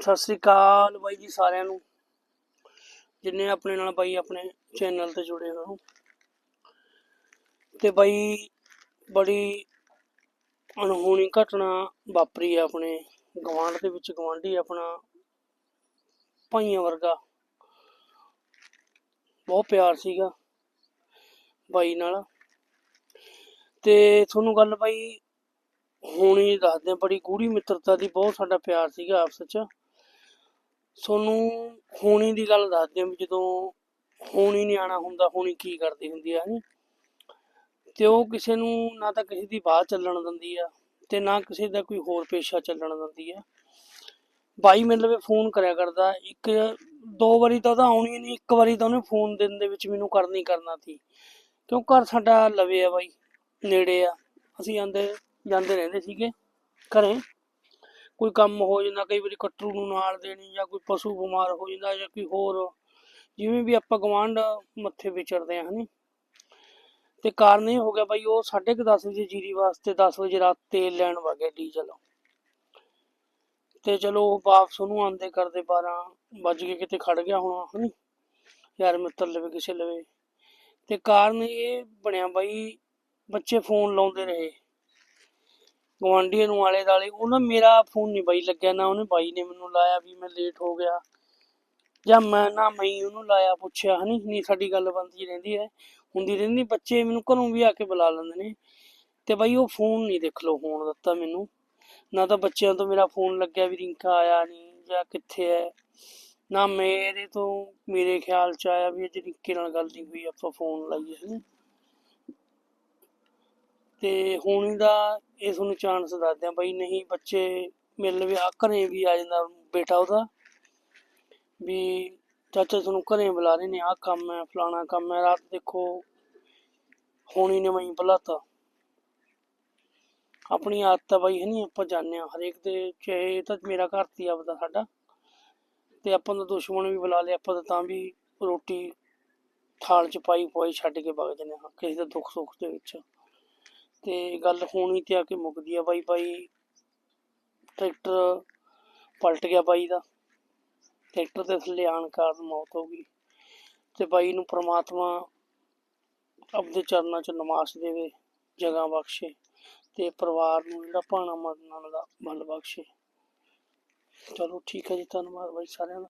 ਸਤਿ ਸ੍ਰੀ ਅਕਾਲ ਬਾਈ ਜੀ ਸਾਰਿਆਂ ਨੂੰ। ਜਿੰਨੇ ਆਪਣੇ ਨਾਲ ਬਾਈ ਆਪਣੇ ਚੈਨਲ ਤੇ ਜੁੜੇ ਹੋ। ਤੇ ਬਾਈ ਬੜੀ ਅਣਹੋਣੀ ਘਟਨਾ ਵਾਪਰੀ ਆ ਆਪਣੇ ਗਵਾਂਢ ਦੇ ਵਿੱਚ। ਗਵਾਂਢੀ ਆਪਣਾ ਭਾਈਆਂ ਵਰਗਾ। ਬਹੁਤ ਪਿਆਰ ਸੀਗਾ ਬਾਈ ਨਾਲ। ਤੇ ਤੁਹਾਨੂੰ ਗੱਲ ਬਾਈ ਹੁਣ ਹੀ ਦੱਸਦੇ ਬੜੀ ਗੂੜੀ ਮਿੱਤਰਤਾ ਦੀ, ਬਹੁਤ ਸਾਡਾ ਪਿਆਰ ਸੀਗਾ ਆਪਸ ਵਿੱਚ ਤੁਹਾਨੂੰ ਹੋਣੀ ਦੀ ਗੱਲ ਦੱਸਦੇ ਹਾਂ ਵੀ ਜਦੋਂ ਹੋਣੀ ਨਿਆਣਾ ਹੁੰਦਾ, ਹੋਣੀ ਕੀ ਕਰਦੀ ਹੁੰਦੀ ਆ ਹਨੀ ਤੇ ਉਹ ਕਿਸੇ ਨੂੰ ਨਾ ਤਾਂ ਕਿਸੇ ਦੀ ਬਾਤ ਚੱਲਣ ਦਿੰਦੀ ਆ ਤੇ ਨਾ ਕਿਸੇ ਦਾ ਕੋਈ ਹੋਰ ਪੇਸ਼ਾ ਚੱਲਣ ਦਿੰਦੀ ਆ। ਬਾਈ ਮੈਨੂੰ ਲਵੇ ਫੋਨ ਕਰਿਆ ਕਰਦਾ, ਇੱਕ ਦੋ ਵਾਰੀ ਤਾਂ ਉਹਦਾ ਆਉਣੀ ਨਹੀਂ, ਇੱਕ ਵਾਰੀ ਤਾਂ ਉਹਨੇ ਫੋਨ ਦਿਨ ਦੇ ਵਿੱਚ ਮੈਨੂੰ ਕਰਨੀ ਕਰਨਾ ਸੀ। ਕਿਉਂ ਘਰ ਸਾਡਾ ਲਵੇ ਆ ਬਾਈ, ਨੇੜੇ ਆ। ਅਸੀਂ ਜਾਂਦੇ ਜਾਂਦੇ ਰਹਿੰਦੇ ਸੀਗੇ ਘਰੇ। ਕੋਈ ਕੰਮ ਹੋ ਜਾਂਦਾ, ਕਈ ਵਾਰੀ ਕੱਟਰੂ ਨੂੰ ਨਾਲ ਦੇਣੀ ਜਾਂ ਕੋਈ ਪਸ਼ੂ ਬਿਮਾਰ ਹੋ ਜਾਂਦਾ ਜਾਂ ਕੋਈ ਹੋਰ, ਜਿਵੇਂ ਵੀ ਆਪਾਂ ਗਵਾਂਢ ਮੱਥੇ ਵਿਚਰਦੇ ਆ ਹਨੀ। ਤੇ ਕਾਰਨ ਇਹ ਹੋ ਗਿਆ ਬਾਈ, ਉਹ 10:30 ਵਜੇ ਜੀਰੀ ਵਾਸਤੇ 10 ਵਜੇ ਰਾਤ ਤੇਲ ਲੈਣ ਵਗੇ ਡੀਜ਼ਲ। ਤੇ ਚਲੋ ਉਹ ਵਾਪਸ ਉਹਨੂੰ ਆਂਦੇ ਕਰਦੇ 12 ਵੱਜ ਕੇ ਕਿਤੇ ਖੜ ਗਿਆ ਹੋਣਾ, ਹਨੀ। ਯਾਰ ਮਿੱਤਰ ਲਵੇ ਕਿਸੇ ਲਵੇ। ਤੇ ਕਾਰਨ ਇਹ ਬਣਿਆ ਬਾਈ, ਬੱਚੇ ਫੋਨ ਲਾਉਂਦੇ ਰਹੇ। ਗਵਾਂਢੀਆਂ ਨੂੰ ਆਲੇ ਦਾਲੇ ਉਹਨਾਂ ਮੇਰਾ ਫੋਨ ਨਹੀਂ ਬਾਈ ਲੱਗਿਆ, ਨਾ ਉਹਨੇ ਬਾਈ ਨੇ ਮੈਨੂੰ ਲਾਇਆ ਵੀ ਮੈਂ ਲੇਟ ਹੋ ਗਿਆ। ਜਾਂ ਮੈਂ ਨਾ ਮੈਂ ਉਹਨੂੰ ਲਾਇਆ ਪੁੱਛਿਆ, ਹਨੀ ਨਹੀਂ ਸਾਡੀ ਗੱਲ ਬੰਦੀ ਰਹਿੰਦੀ ਹੈ, ਹੁੰਦੀ ਰਹਿੰਦੀ, ਬੱਚੇ ਮੈਨੂੰ ਘਰੋਂ ਵੀ ਆ ਕੇ ਬੁਲਾ ਲੈਂਦੇ ਨੇ। ਤੇ ਬਾਈ ਉਹ ਫੋਨ ਨਹੀਂ ਦੇਖ ਲਓ ਫੋਨ ਦਿੱਤਾ ਮੈਨੂੰ। ਨਾ ਤਾਂ ਬੱਚਿਆਂ ਤੋਂ ਮੇਰਾ ਫੋਨ ਲੱਗਿਆ ਵੀ ਰਿੰਕਾ ਆਇਆ ਨਹੀਂ ਜਾਂ ਕਿੱਥੇ ਹੈ। ਨਾ ਮੇਰੇ ਤੋਂ ਮੇਰੇ ਖਿਆਲ ਚ ਆਇਆ ਵੀ ਅਜੇ ਰਿੰਕੇ ਨਾਲ ਗੱਲ ਨਹੀਂ ਹੋਈ, ਆਪਾਂ ਫੋਨ ਲਾਈਏ, ਹਨੀ। ਤੇ ਹੁਣ ਦਾ ਇਹ ਤੁਹਾਨੂੰ ਚਾਂਸ ਦੱਸਦੇ ਆ ਬਈ ਨਹੀਂ ਬੱਚੇ ਮਿਲ ਵੀ ਆ ਘਰੇ ਵੀ ਆ ਜਾਂਦਾ ਬੇਟਾ ਉਹਦਾ ਵੀ ਚਾਚਾ ਤੁਹਾਨੂੰ ਘਰੇ ਬੁਲਾ ਰਹੇ ਨੇ, ਆਹ ਕੰਮ ਹੈ, ਫਲਾਣਾ ਕੰਮ ਹੈ, ਰਾਤ ਦੇਖੋ ਹੋਣੀ ਨੇ ਮੈਂ ਬੁਲਾਤਾ। ਆਪਣੀ ਆਦਤ ਆ ਬਾਈ ਹੈ ਨਹੀਂ ਆਪਾਂ ਜਾਣਦੇ ਆ ਹਰੇਕ ਦੇ, ਚਾਹੇ ਇਹ ਤਾਂ ਮੇਰਾ ਘਰ ਤੀ ਆਪਦਾ ਸਾਡਾ, ਤੇ ਆਪਾਂ ਦਾ ਦੁਸ਼ਮਣ ਵੀ ਬੁਲਾ ਲਿਆ ਆਪਾਂ ਤਾਂ ਤਾਂ ਵੀ ਰੋਟੀ ਥਾਲ ਚ ਪਾਈ ਪੋਈ ਛੱਡ ਕੇ ਵਗ ਜਾਂਦੇ ਹਾਂ, ਕਿਸੇ ਦੇ ਦੁੱਖ ਸੁੱਖ ਦੇ ਵਿੱਚ। ਤੇ ਗੱਲ ਹੋਣੀ ਤੇ ਆ ਕੇ ਮੁੱਕਦੀ ਆ ਬਾਈ ਬਾਈ ਟਰੈਕਟਰ ਪਲਟ ਗਿਆ ਬਾਈ ਦਾ। ਟਰੈਕਟਰ ਦੇ ਥੱਲੇ ਆਣ ਕਾਰਨ ਮੌਤ ਹੋ ਗਈ ਤੇ ਬਾਈ ਨੂੰ ਪ੍ਰਮਾਤਮਾ ਆਪਦੇ ਚਰਨਾਂ 'ਚ ਨਮਾਜ਼ ਦੇਵੇ, ਜਗ੍ਹਾ ਬਖਸ਼ੇ ਤੇ ਪਰਿਵਾਰ ਨੂੰ ਜਿਹੜਾ ਭਾਣਾ ਮਰਨ ਦਾ ਬਲ ਬਖਸ਼ੇ। ਚਲੋ ਠੀਕ ਹੈ ਜੀ, ਧੰਨਵਾਦ ਬਾਈ ਸਾਰਿਆਂ ਦਾ।